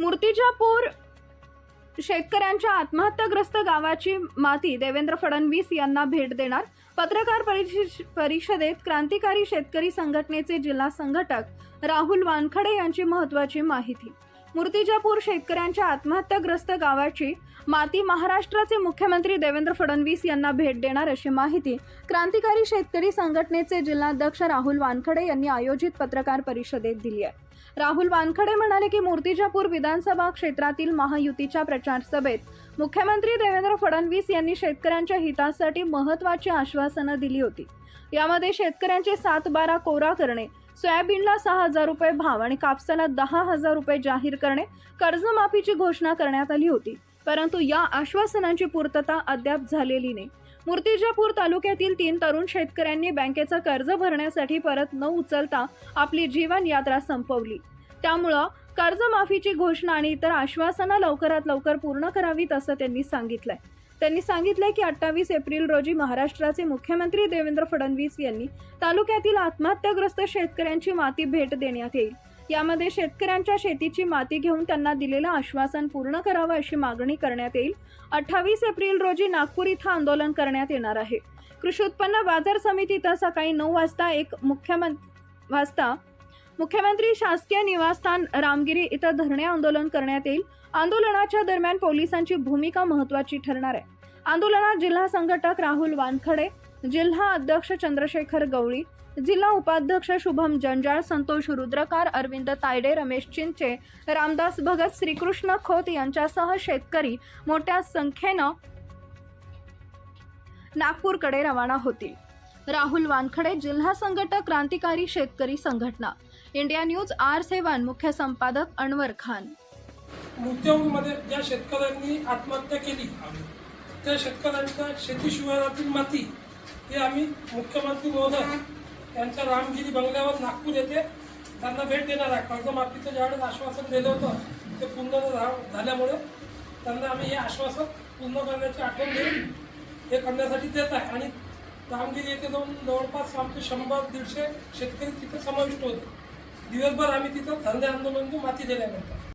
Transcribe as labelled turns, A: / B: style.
A: मूर्तिजापूर शेतकऱ्यांच्या आत्महत्याग्रस्त गावाची माती देवेंद्र फडणवीस यांना भेट देणार. पत्रकार परिष- परिषदेत क्रांतिकारी शेतकरी संघटनेचे जिल्हा संघटक राहुल वानखडे यांची महत्वाची माहिती. मूर्तिजापूर शेतकऱ्यांच्या आत्महत्याग्रस्त गावाची माती महाराष्ट्राचे मुख्यमंत्री देवेंद्र फडणवीस यांना भेट देणार अशी माहिती क्रांतिकारी शेतकरी संघटनेचे जिल्हाध्यक्ष राहुल वानखडे यांनी आयोजित पत्रकार परिषदेत दिली आहे. राहुल वानखडे म्हणाले की मूर्तिजापूर विधानसभा क्षेत्रातील महायुतीच्या प्रचार सभेत मुख्यमंत्री देवेंद्र फडणवीस यांनी शेतकऱ्यांच्या हितासाठी महत्वाची आश्वासनं दिली होती. यामध्ये शेतकऱ्यांचे सात बारा कोरा करणे सोयाबीनला सहा हजार रुपये भाव आणि कापसाला दहा हजार रुपये जाहीर करणे कर्जमाफीची घोषणा करण्यात आली होती. परंतु या आश्वासनांची पूर्तता अद्याप झालेली नाही. मूर्तिजापूर तालुक्यातील तीन तरुण शेतकऱ्यांनी बँकेचं कर्ज भरण्यासाठी परत न उचलता आपली जीवन यात्रा संपवली. त्यामुळं कर्जमाफीची घोषणा आणि इतर आश्वासनं लवकरात लवकर पूर्ण करावीत असं त्यांनी सांगितलंय. त्यांनी सांगितले की अठ्ठावीस एप्रिल रोजी महाराष्ट्राचे मुख्यमंत्री देवेंद्र फडणवीस यांनी तालुक्यातील आत्महत्याग्रस्त शेतकऱ्यांची माती भेट देण्यात येईल. यामध्ये शेतकऱ्यांच्या शेतीची माती घेऊन त्यांना दिलेलं आश्वासन पूर्ण करावं अशी मागणी करण्यात येईल. अठ्ठावीस एप्रिल रोजी नागपूर इथं आंदोलन करण्यात येणार आहे. कृषी उत्पन्न बाजार समितीत सकाळी नऊ वाजता एक मुख्यमंत्री वाजता मुख्यमंत्री शासकीय निवासस्थान रामगिरी इथं धरणे आंदोलन करण्यात येईल. आंदोलनाच्या दरम्यान पोलिसांची भूमिका महत्वाची ठरणार आहे. आंदोलनात जिल्हा संघटक राहुल वानखडे जिल्हा अध्यक्ष चंद्रशेखर गवळी जिल्हा उपाध्यक्ष शुभम जंजाळ संतोष रुद्रकार अरविंद तायडे रमेश चिंचे रामदास भगत श्रीकृष्ण खोत यांच्यासह शेतकरी मोठ्या संख्येनं नागपूरकडे रवाना होतील. राहुल वानखडे जिल्हा संघटक क्रांतिकारी शेतकरी संघटना. इंडिया न्यूज आर सेवन मुख्य संपादक अनवर खान.
B: मुद्द्यामध्ये ज्या शेतकऱ्यांनी आत्महत्या केली त्या शेतकऱ्यांच्या शेती शिवारातील माती हे आम्ही मुख्यमंत्री महोदय यांच्या रामगिरी बंगल्यावर नागपूर येथे त्यांना भेट देणार आहे. कर्जमाफीचं ज्यावेळेस आश्वासन दिलं होतं ते पूर्ण झाल्यामुळे त्यांना आम्ही हे आश्वासन पूर्ण करण्याची आठवण देऊन हे करण्यासाठी देत आहे. आणि रामगिरी येथे जाऊन जवळपास आमचे शंभर दीडशे शेतकरी तिथे समाविष्ट होते. दिवसभर आम्ही तिथं धंदे आंदोलन माती दिल्यानंतर